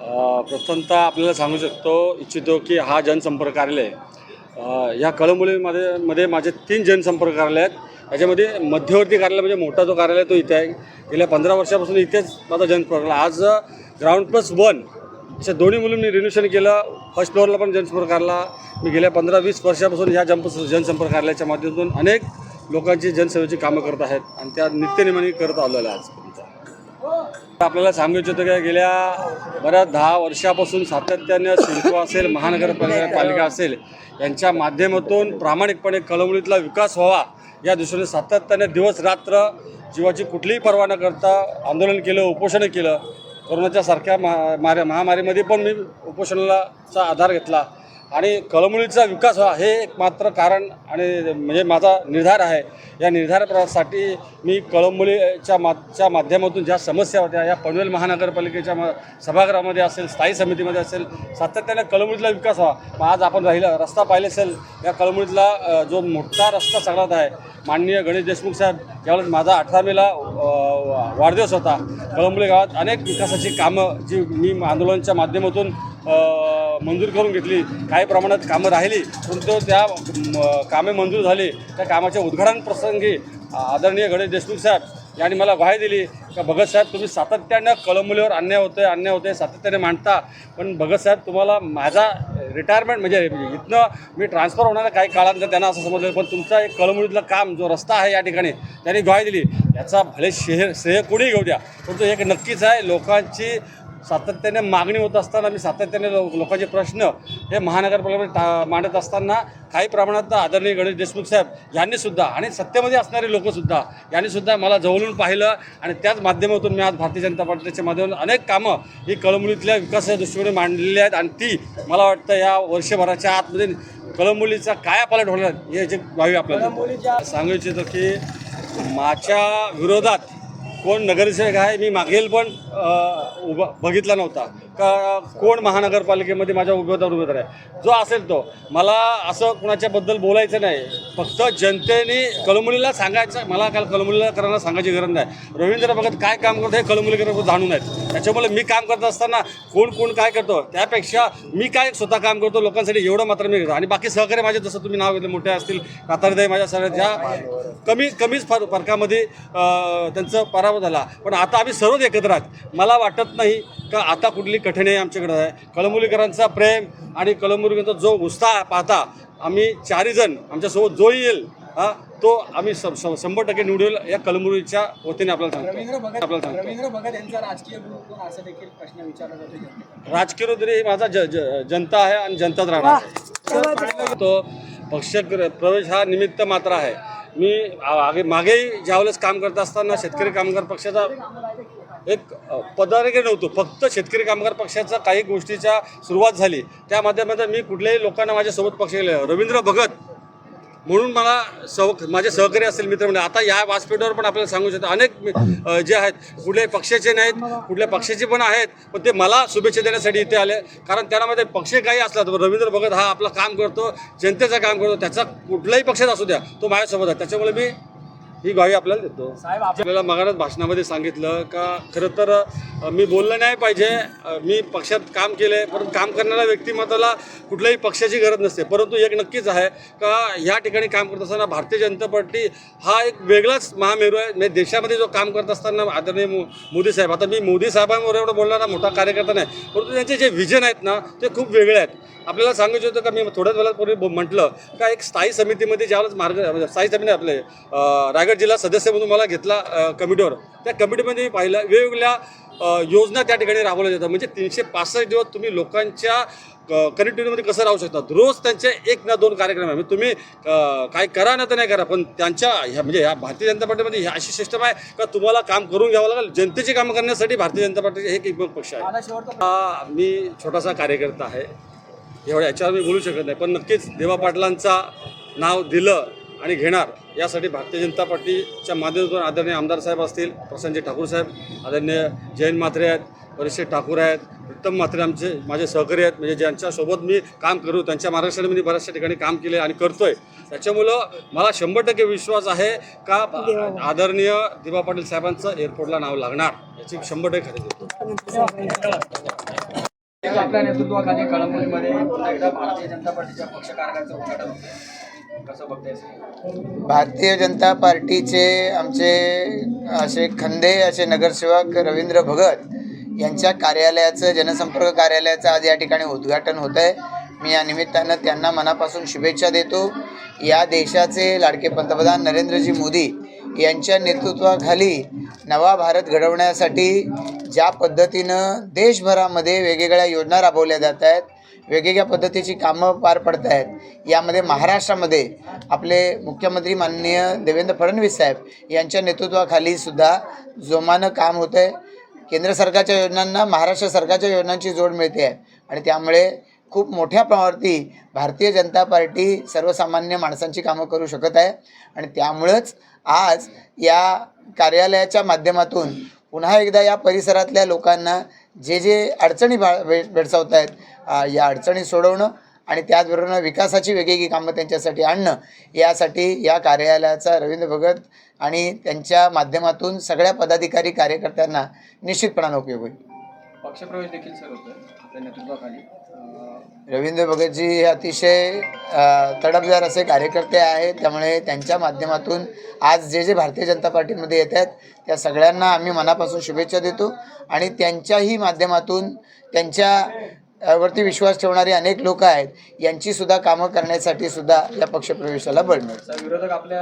प्रथमतः आपल्याला सांगू शकतो इच्छितो की हा जनसंपर्क कार्यालय ह्या कळंबोलीमध्ये मध्ये माझे तीन जनसंपर्क कार्यालय आहेत. याच्यामध्ये मध्यवर्ती कार्यालय म्हणजे मोठा जो कार्यालय तो इथे आहे. गेल्या पंधरा वर्षापासून इथेच माझा जनसंपर्क आज ग्राउंड प्लस वन अशा दोन्ही मुलींनी रिन्युशन केलं. फर्स्ट फ्लोअरला पण जनसंपर्क कार्यालय मी गेल्या पंधरा वीस वर्षापासून ह्या जनप जनसंपर्क कार्यालयाच्या माध्यमातून अनेक लोकांची जनसेवेची कामं करत आहेत आणि त्या नित्यनेमाने करत आलेलं आहे आपल्याला सांगू इच्छितो की गेल्या बऱ्याच दहा वर्षापासून सातत्यानं सिडको असेल महानगरपालिका पालिका असेल यांच्या माध्यमातून प्रामाणिकपणे कळवळीतला विकास व्हावा या दृष्टीने सातत्याने दिवस रात्र जीवाची कुठलीही पर्वा न करता आंदोलन केलं उपोषण केलं. कोरोनाच्या सारख्या मा महामारीमध्ये पण मी उपोषणाला आधार घेतला. आणि कळमुळीचा विकास व्हा हे एक मात्र कारण आणि म्हणजे माझा निर्धार आहे. या निर्धारासाठी मी कळमुलीच्या माच्या माध्यमातून ज्या समस्या होत्या या पनवेल महानगरपालिकेच्या म सभागृहामध्ये असेल स्थायी समितीमध्ये असेल सातत्याने कळंबोलीतला विकास व्हा. मग आज आपण राहिला रस्ता पाहिले असेल या कळंबोलीतला जो मोठा रस्ता सगळ्यात आहे माननीय गणेश देशमुख साहेब ज्यावेळेस माझा अठरा मेला वाढदिवस होता कळंबोली गावात अनेक विकासाची कामं जी मी आंदोलनाच्या माध्यमातून मंजूर करून घेतली. काही प्रमाणात कामं राहिली परंतु त्या कामे मंजूर झाली. त्या कामाच्या उद्घाटन प्रसंगी आदरणीय गणेश देशमुख साहेब यांनी मला ग्वाही दिली का भगत साहेब तुम्ही सातत्यानं कळमुलीवर अन्याय होतोय अन्याय होतोय सातत्याने मांडता. पण भगत साहेब तुम्हाला माझा रिटायरमेंट म्हणजे इथनं मी ट्रान्सफर होणार काही काळानंतर त्यांना असं समजलं. पण तुमचा एक कळमुळीतलं काम जो रस्ता आहे या ठिकाणी त्यांनी ग्वाही दिली. याचा भले श्रेय श्रेय कोणी घेऊ द्या परंतु एक नक्कीच आहे लोकांची सातत्याने मागणी होत असताना मी सातत्याने लो लोकांचे प्रश्न हे महानगरपालिकेमध्ये टा मांडत असताना काही प्रमाणात आदरणीय गणेश देशमुख साहेब यांनी सुद्धा आणि सत्तेमध्ये असणारे लोकसुद्धा यांनी सुद्धा मला जवळून पाहिलं आणि त्याच माध्यमातून मी आज भारतीय जनता पार्टीच्या माध्यमातून अनेक कामं ही कळंबोलीतल्या विकासाच्या दृष्टीने मांडलेली आहेत. आणि ती मला वाटतं या वर्षभराच्या आतमध्ये कळंबोलीचा काय पालट होणार हे जे भावी आपल्याला सांगू इच्छितो की माझ्या विरोधात कोण नगरसेवक आहे मी मागेल पण उभा बघितला नव्हता. का कोण महानगरपालिकेमध्ये माझ्या उमेदवार उमेदवार आहे जो असेल तो. मला असं कुणाच्याबद्दल बोलायचं नाही. फक्त जनतेने कळमुलीला सांगायचं मला काल कळमुलीला करायला सांगायची गरज नाही. रवींद्र भगत काय काम करतो हे कळमुलीकर जाणून आहेत. त्याच्यामुळे मी काम करत असताना कोण कोण काय करतो त्यापेक्षा मी काय स्वतः काम करतो लोकांसाठी एवढं मात्र मी करतो आणि बाकी सहकारी माझे जसं तुम्ही नाव घेतलं मोठे असतील कातारदाई माझ्या सगळ्या ज्या कमी कमीच फर फरकामध्ये त्यांचं पराभव झाला. पण आता आम्ही सर्वच एकत्र आहात. मला वाटत नाही का आता कुठली कठीणाई आमच्याकडे. आहे कळंबोलीकरांचा प्रेम आणि कळंबोलीकरांचा जो उत्साह पाहता आम्ही चारही जण आमच्यासोबत जो येईल हा तो आम्ही शंभर टक्के निवडेल या कळंबोलीच्या वतीने आपल्याला सांगतो. भगत आपल्याला सांगतो. रवींद्र भगत यांचा राजकीय. राजकीय रुद्री माझा ज जनता आहे आणि जनताच राहणार तो पक्ष प्रवेश हा निमित्त मात्र आहे. मी आगे मागेही ज्यावेळेस काम करत असताना शेतकरी कामगार पक्षाचा एक अ, पदाधिकारी नव्हतो. फक्त शेतकरी कामगार पक्षाचा काही गोष्टीच्या सुरुवात झाली. त्या माध्यमातून मी कुठल्याही लोकांना माझ्यासोबत पक्ष गेले रवींद्र भगत म्हणून मला सह माझे सहकारी असतील मित्र म्हणजे आता या व्यासपीठावर पण आपल्याला सांगू शकतो. अनेक जे आहेत कुठल्याही पक्षाचे नाहीत कुठल्या पक्षाचे पण आहेत पण ते मला शुभेच्छा देण्यासाठी इथे आले. कारण त्यामध्ये पक्ष काही असला तर रवींद्र भगत हा आपलं काम करतो जनतेचं काम करतो. त्याचा कुठल्याही पक्षात असू द्या तो माझ्यासोबत आहे. त्याच्यामुळे मी ही ग्वाही आपल्याला देतो. साहेब आप- आपल्याला मगानच भाषणामध्ये सांगितलं का खरं तर मी बोललं नाही पाहिजे. मी पक्षात काम केले परंतु काम करणाऱ्या व्यक्तिमत्वाला कुठल्याही पक्षाची गरज नसते. परंतु एक नक्कीच आहे का ह्या ठिकाणी काम करत असताना भारतीय जनता पार्टी हा एक वेगळाच महामेरू आहे. म्हणजे देशामध्ये जो काम करत असताना आदरणीय मो मोदी साहेब आता मी मोदी साहेबांवर एवढं बोलणारा मोठा कार्यकर्ता नाही परंतु त्यांचे जे व्हिजन आहेत ना ते खूप वेगळे आहेत. आपल्याला सांगायचं होतं का मी थोड्याच वेळापूर्वी म्हटलं का एक स्थायी समितीमध्ये ज्यावेळेस मार्ग स्थायी समिती आपले अ, रायगड जिल्हा सदस्य म्हणून मला घेतला कमिटीवर. त्या कमिटीमध्ये मी पाहिलं वेगवेगळ्या योजना त्या ठिकाणी राबवल्या जातात. म्हणजे तीनशे पासष्ट दिवस तुम्ही लोकांच्या कनेक्टिव्हिटीमध्ये कसं राहू शकतात रोज त्यांचे एक ना दोन कार्यक्रम आहे. म्हणजे तुम्ही काय करा ना तर नाही करा पण त्यांच्या ह्या म्हणजे ह्या भारतीय जनता पार्टीमध्ये ही अशी सिस्टम आहे का तुम्हाला काम करून घ्यावं लागेल? जनतेची कामं करण्यासाठी भारतीय जनता पार्टीचे हे एक पक्ष आहे. हा मी छोटासा कार्यकर्ता आहे. एवढ्या याच्यावर मी बोलू शकत नाही पण नक्कीच देवा पाटलांचा नाव दिलं आणि घेणार यासाठी भारतीय जनता पार्टीच्या माध्यमातून आदरणीय आमदार साहेब असतील प्रसन्नजी ठाकूर साहेब आदरणीय जयंत म्हात्रे आहेत बरेचसे ठाकूर आहेत उत्तम म्हात्रे आमचे माझे सहकारी आहेत म्हणजे ज्यांच्यासोबत मी काम करू त्यांच्या मार्गदर्शनाने मी बऱ्याचशा ठिकाणी काम केले आणि करतोय. त्याच्यामुळं मला शंभर टक्के विश्वास आहे का आदरणीय दिबा पाटील साहेबांचं एअरपोर्टला नाव लागणार याची शंभर टक्के खात्री देतो. आपल्या नेतृत्वाखाली कळंबोलीमध्ये पुन्हा एकदा भारतीय जनता पार्टीच्या पक्ष कार्यालयाचं उद्घाटन भारतीय जनता पार्टीचे आमचे असे खंदे असे नगरसेवक रवींद्र भगत यांच्या कार्यालयाचं जनसंपर्क कार्यालयाचं आज या ठिकाणी उद्घाटन होत आहे मी या निमित्तानं त्यांना मनापासून शुभेच्छा देतो. या देशाचे लाडके पंतप्रधान नरेंद्रजी मोदी यांच्या नेतृत्वाखाली नवा भारत घडवण्यासाठी ज्या पद्धतीनं देशभरामध्ये वेगवेगळ्या योजना राबवल्या जात आहेत वेगवेगळ्या पद्धतीची कामं पार पडत आहेत. यामध्ये महाराष्ट्रामध्ये आपले मुख्यमंत्री माननीय देवेंद्र फडणवीस साहेब यांच्या नेतृत्वाखाली सुद्धा जोमानं काम होतं आहे केंद्र सरकारच्या योजनांना महाराष्ट्र सरकारच्या योजनांची जोड मिळते आहे. आणि त्यामुळे खूप मोठ्या प्रमाणावरती भारतीय जनता पार्टी सर्वसामान्य माणसांची कामं करू शकत आहे. आणि त्यामुळंच आज या कार्यालयाच्या माध्यमातून पुन्हा एकदा या परिसरातल्या लोकांना जे जे अडचणी भा भे भेडसावत आहेत या अडचणी सोडवणं आणि त्याचबरोबर विकासाची वेगवेगळी कामं त्यांच्यासाठी आणणं यासाठी या कार्यालयाचा रवींद्र भगत आणि त्यांच्या माध्यमातून सगळ्या पदाधिकारी कार्यकर्त्यांना निश्चितपणानं उपयोग होईल. पक्षप्रवेश देखील सर होतं आपल्या नेतृत्वाखाली. रवींद्र भगतजी हे अतिशय तडफदार असे कार्यकर्ते आहेत. त्यामुळे त्यांच्या माध्यमातून आज जे जे भारतीय जनता पार्टीमध्ये येत आहेत त्या सगळ्यांना आम्ही मनापासून शुभेच्छा देतो. आणि त्यांच्याही माध्यमातून त्यांच्या वरती विश्वास ठेवणारे अनेक लोक आहेत यांची सुद्धा कामं करण्यासाठी सुद्धा या पक्षप्रवेशाला बळ मिळेल सर विरोधक आपल्या